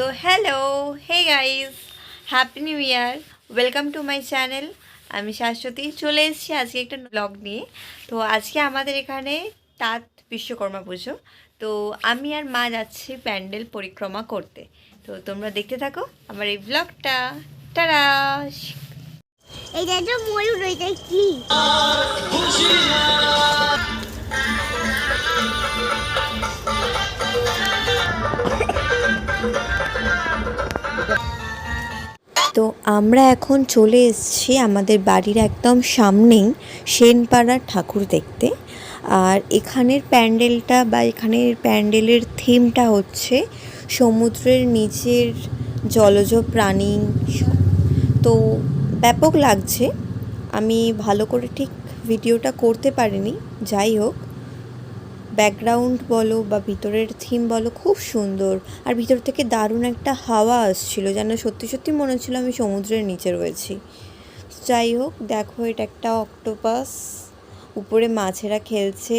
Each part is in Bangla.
So hello hey guys happy new year welcome to my channel আমি শাশ্বতী চলে এসেছি আজকে একটা ব্লগ নিয়ে। তো আজকে আমাদের এখানে তাঁত বিশ্বকর্মা পুজো। তো আমি আর মা যাচ্ছি প্যান্ডেল পরিক্রমা করতে। তো তোমরা দেখতে থাকো আমার এই ব্লগটা টারা এটা তো ময়ূর এটা কি? তো আমরা এখন চলে এসেছি আমাদের বাড়ির একদম সামনেই সেনপাড়ার ঠাকুর দেখতে। আর এখানের প্যান্ডেলটা বা এখানের প্যান্ডেলের থিমটা হচ্ছে সমুদ্রের নিচের জলজ প্রাণী তো ব্যাপক লাগছে। আমি ভালো করে ঠিক ভিডিওটা করতে পারিনি, যাই হোক। ব্যাকগ্রাউন্ড বলো বা ভিতরের থিম বলো, খুব সুন্দর। আর ভিতর থেকে দারুণ একটা হাওয়া আসছিল, যেন সত্যি সত্যি মনে হচ্ছিল আমি সমুদ্রের নিচে রয়েছি। যাই হোক, দেখো এটা একটা অক্টোপাস উপরে মাছেরা খেলছে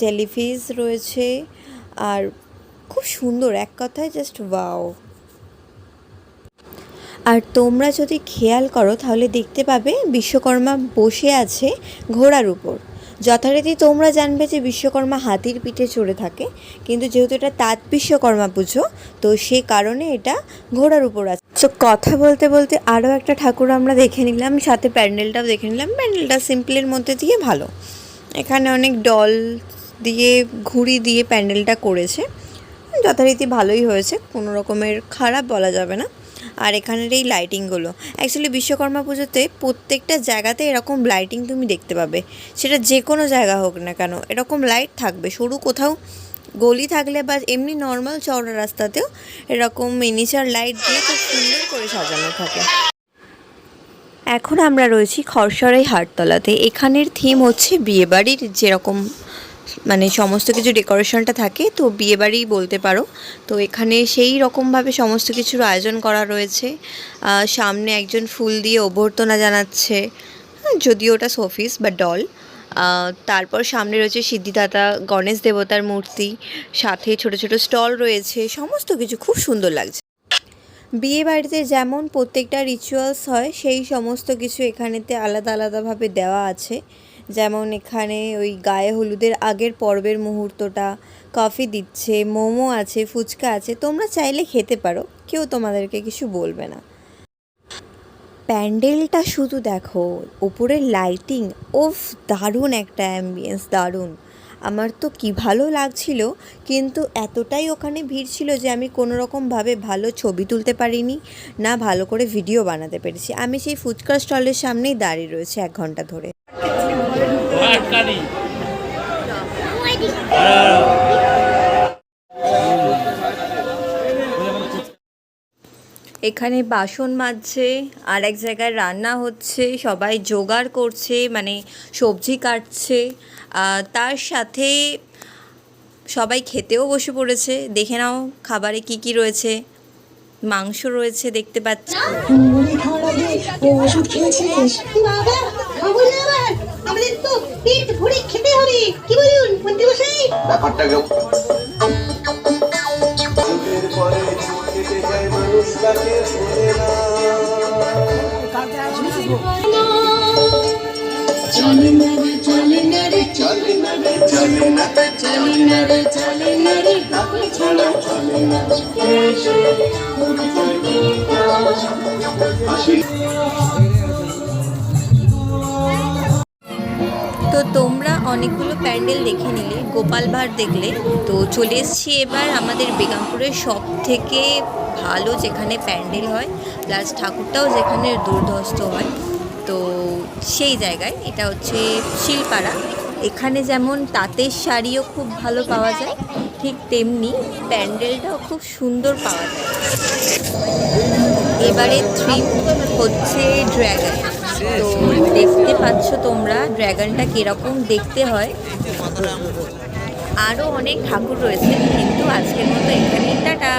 জেলিফিস রয়েছে, আর খুব সুন্দর, এক কথায় জাস্ট ওয়াও আর তোমরা যদি খেয়াল করো, তাহলে দেখতে পাবে বিশ্বকর্মা বসে আছে ঘোড়ার উপর। যথারীতি তোমরা জানবে যে বিশ্বকর্মা হাতির পিঠে চড়ে থাকে, কিন্তু যেহেতু এটা তাঁত বিশ্বকর্মা পুজো, তো সে কারণে এটা ঘোড়ার উপর আছে। তো কথা বলতে বলতে আরও একটা ঠাকুর আমরা দেখে নিলাম, সাথে প্যান্ডেলটাও দেখে নিলাম। প্যান্ডেলটা সিম্পলের মধ্যে দিয়ে ভালো। এখানে অনেক ডল দিয়ে, ঘুড়ি দিয়ে প্যান্ডেলটা করেছে। যথারীতি ভালোই হয়েছে, কোনো রকমের খারাপ বলা যাবে না। আর এখানের এই লাইটিংগুলো অ্যাকচুয়ালি বিশ্বকর্মা পুজোতে প্রত্যেকটা জায়গাতে এরকম লাইটিং তুমি দেখতে পাবে। সেটা যে কোনো জায়গা হোক না কেন, এরকম লাইট থাকবে। সরু কোথাও গলি থাকলে বা এমনি নর্মাল চওড়া রাস্তাতেও এরকম মিনিচার লাইট দিয়ে খুব সুন্দর করে সাজানো থাকে। এখন আমরা রয়েছি খরসরাই হাটতলাতে। এখানের থিম হচ্ছে বিয়েবাড়ির যেরকম মানে সমস্ত কিছু ডেকোরেশনটা থাকে, তো বিয়েবাড়ি বলতে পারো। তো এখানে সেই রকমভাবে সমস্ত কিছুর আয়োজন করা রয়েছে। সামনে একজন ফুল দিয়ে অভ্যর্থনা জানাচ্ছে যদিও ওটা শোফিস বা ডল। তারপর সামনে রয়েছে সিদ্ধিদাতা, গণেশ দেবতার মূর্তি, সাথে ছোট ছোট স্টল রয়েছে, সমস্ত কিছু খুব সুন্দর লাগছে। বিয়ে বাড়িতে যেমন প্রত্যেকটা রিচুয়ালস হয়, সেই সমস্ত কিছু এখানেতে আলাদা আলাদাভাবে দেওয়া আছে। যেমন এখানে ওই গায়ে হলুদের আগের পর্বের মুহূর্তটা কফি দিচ্ছে, মোমো আছে, ফুচকা আছে, তোমরা চাইলে খেতে পারো, কেউ তোমাদেরকে কিছু বলবে না। প্যান্ডেলটা শুধু দেখো ওপরের লাইটিং ওফ দারুণ একটা অ্যাম্বিয়েন্স দারুণ। আমার তো কি ভালো লাগছিল, কিন্তু এতটাই ওখানে ভিড় ছিল যে আমি কোনো রকমভাবে ভালো ছবি তুলতে পারিনি, না ভালো করে ভিডিও বানাতে পেরেছি। আমি সেই ফুচকা স্টলের সামনেই দাঁড়িয়ে রয়েছে এক ঘণ্টা ধরে। আটকানি এখানে বাসন মাজছে আর এক জায়গায় রান্না হচ্ছে সবাই জোগাড় করছে মানে সবজি কাটছে। আর তার সাথে সবাই খেতেও বসে পড়েছে। দেখে নাও খাবারে কি কি রয়েছে। মাংস রয়েছে দেখতে পাচ্ছি। পেট ভরে খেতে হবে। কি বলুন মন্ত্রী মশাই? ব্যাপারটা না চলে না রে চলে না রে চলে না। রে চলে না চলে না রে চলে না রে কাপড় ছাড়া চলে না হাসি অনেকগুলো প্যান্ডেল দেখে নিলে, গোপাল ভাঁড় দেখলে। তো চলে এসেছি এবার আমাদের বেগামপুরের সব থেকে ভালো যেখানে প্যান্ডেল হয়, প্লাস ঠাকুরটাও যেখানে দুর্ধস্ত হয়। তো সেই জায়গায়, এটা হচ্ছে শিলপাড়া। এখানে যেমন তাঁতের শাড়িও খুব ভালো পাওয়া যায়, ঠিক তেমনি প্যান্ডেলটাও খুব সুন্দর পাওয়া যায়। এবারে থ্রিম হচ্ছে ড্র্যাগন তো দেখতে পাচ্ছ তোমরা ড্র্যাগনটা কীরকম দেখতে হয়। আরও অনেক ঠাকুর রয়েছে কিন্তু আজকের মতো এখানেই টাটা।